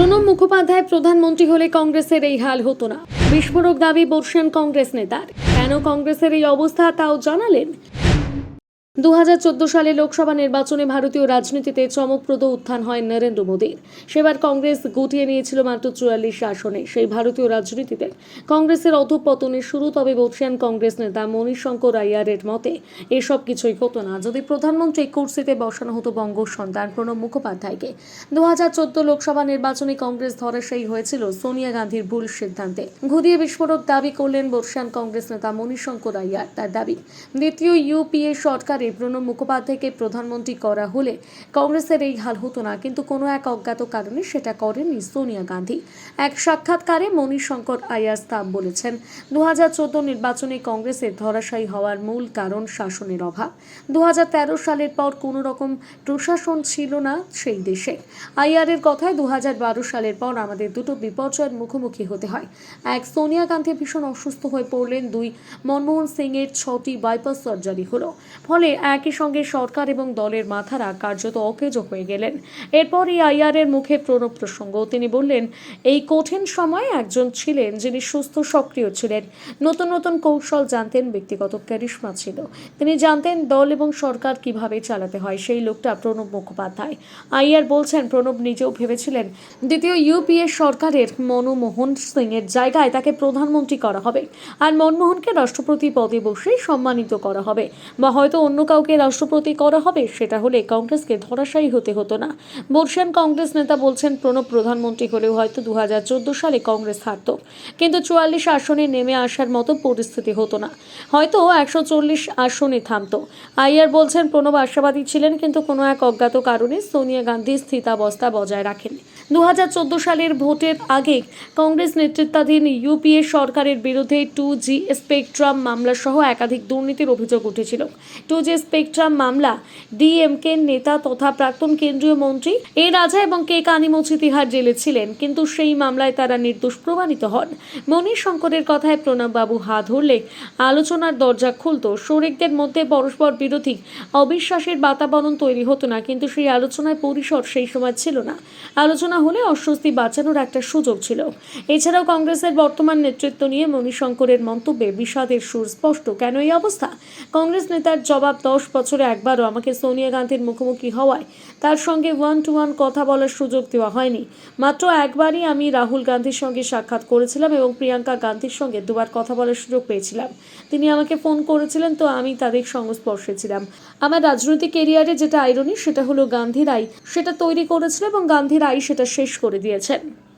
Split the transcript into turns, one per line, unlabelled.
প্রণব মুখোপাধ্যায় প্রধানমন্ত্রী হলে কংগ্রেসের এই হাল হতো না। বিস্ফোরক দাবি বসছেন কংগ্রেস নেতার। কেন কংগ্রেসের এই অবস্থা তাও জানালেন দু হাজার চোদ্দ সালে লোকসভা নির্বাচনে ভারতীয় রাজনীতিতে চমকপ্রদ উত্থান হয় নরেন্দ্র মোদীর। সেবার কংগ্রেস গুটিয়ে নিয়েছিল মাত্র চুয়াল্লিশ আসনে। সেই ভারতীয় রাজনীতিতে কংগ্রেসের অধঃপতনের শুরু তবে বর্ষিয়ান কংগ্রেস নেতা মনীষ শঙ্কর আইয়ারের মতে এসব কিছুই হতো না। যদি প্রধানমন্ত্রী কুর্সিতে বসানো হতো বঙ্গ সন্তান, প্রণব মুখোপাধ্যায়কে। দু হাজার চোদ্দ লোকসভা নির্বাচনে কংগ্রেস ধরাশায়ী হয়েছিল সোনিয়া গান্ধীর ভুল সিদ্ধান্তে। ঘুরিয়ে বিস্ফোরক দাবি করলেন বর্ষিয়ান কংগ্রেস নেতা মনীষ শঙ্কর আইয়ার তার দাবি, দ্বিতীয় ইউপিএ সরকারে প্রণব মুখোপাধ্যায়কে প্রধানমন্ত্রী করা হলে কংগ্রেসের এই হাল হতো না। কিন্তু কোনো এক অজ্ঞাত কারণে সেটা করেনি সোনিয়া গান্ধী। এক সাক্ষাৎকারে মনীষ শঙ্কর আয়ার স্তাব বলেছেন দু নির্বাচনে কংগ্রেসের ধরাশায়ী হওয়ার মূল কারণ শাসনের অভাব। দু সালের পর কোনো রকম প্রশাসন ছিল না সেই দেশে। আইয়ারের কথায় দু হাজার বারো সালের পর আমাদের দুটো বিপর্যয়ের মুখোমুখি হতে হয়। এক, সোনিয়া গান্ধী ভীষণ অসুস্থ হয়ে পড়লেন। দুই, মনমোহন সিং এর ছটি বাইপাস সার্জারি হলো। ফলে একই সঙ্গে সরকার এবং দলের মাথারা কার্যত অকেজ হয়ে গেলেন। এরপর এই আইয়ারের মুখে প্রণব প্রসঙ্গ। তিনি বললেন, এই কঠিন সময়ে একজন ছিলেন যিনি সুস্থ, সক্রিয় ছিলেন। নতুন নতুন কৌশল জানতেন, ব্যক্তিগত ক্যারিশমা ছিল। তিনি জানতেন দল এবং সরকার কীভাবে চালাতে হয়। সেই লোকটা প্রণব মুখোপাধ্যায়। আইয়ার বলছেন, প্রণব নিজেও ভেবেছিলেন, দ্বিতীয় ইউপিএ সরকারের মনমোহন সিং এর জায়গায় তাকে প্রধানমন্ত্রী করা হবে। আর মনমোহনকে রাষ্ট্রপতি পদে বসেই সম্মানিত করা হবে। বা হয়তো অন্য কাউকে রাষ্ট্রপতি করা হবে, সেটা হলে কংগ্রেসকে ধরাশায়ী হতে হতো না। বর্ষিয়ান কংগ্রেস নেতা বলছেন, প্রণব প্রধানমন্ত্রী হলেও হয়তো দু সালে কংগ্রেস হারত। কিন্তু চুয়াল্লিশ আসনে নেমে আসার মতো পরিস্থিতি হতো না। হয়তো একশো চল্লিশ আসনে থামতো। আইয়ার বলছেন, প্রণব আশাবাদী ছিলেন, কিন্তু কোনো এক অজ্ঞাত কারণে সোনিয়া গান্ধী স্থিতাবস্থা বজায় রাখেন। দু হাজার চোদ্দ সালের ভোটের আগে কংগ্রেস নেতৃত্বাধীন ইউপিএ সরকারের বিরুদ্ধে টু জি স্পেকট্রাম মামলা সহ একাধিক দুর্নীতির অভিযোগ উঠেছিল। টু জি স্পেকট্রাম মামলা, ডিএমকে নেতা তথা প্রাক্তন কেন্দ্রীয় মন্ত্রী এ রাজা এবং কে কানিমুচি তিহার জেলে ছিলেন, কিন্তু সেই মামলায় তারা নির্দোষ প্রমাণিত হন। মনীষ শঙ্করের কথায় প্রণববাবু হাত ধরলে আলোচনার দরজা খুলতো। শরিকদের মধ্যে পরস্পর বিরোধী, অবিশ্বাসের বাতাবরণ তৈরি হতো না, কিন্তু সেই আলোচনায় পরিসর সেই সময় ছিল না। আলোচনা হলে অস্বস্তি বাঁচানোর একটা সুযোগ ছিল। এছাড়াও কংগ্রেসের বর্তমান নেতৃত্ব নিয়ে মণিশঙ্করের মন্তব্যে বিষাদের সুর স্পষ্ট। কেন এই অবস্থা? কংগ্রেস নেতার জবাব দশ বছরে একবারও আমাকে সোনিয়া গান্ধীর মুখোমুখি হওয়ায় তার সঙ্গে ওয়ান টু ওয়ান কথা বলার সুযোগ দেওয়া হয়নি। মাত্র একবারই আমি রাহুল গান্ধীর সঙ্গে সাক্ষাৎ করেছিলাম এবং প্রিয়াঙ্কা গান্ধীর সঙ্গে দুবার কথা বলার সুযোগ পেয়েছিলাম। তিনি আমাকে ফোন করেছিলেন, তো আমি তাদের সংস্পর্শে ছিলাম। আমার রাজনৈতিক কেরিয়ারে যেটা আইরনি সেটা হলো গান্ধীর আই সেটা তৈরি করেছিল এবং গান্ধীর আই সেটা শেষ করে দিয়েছেন।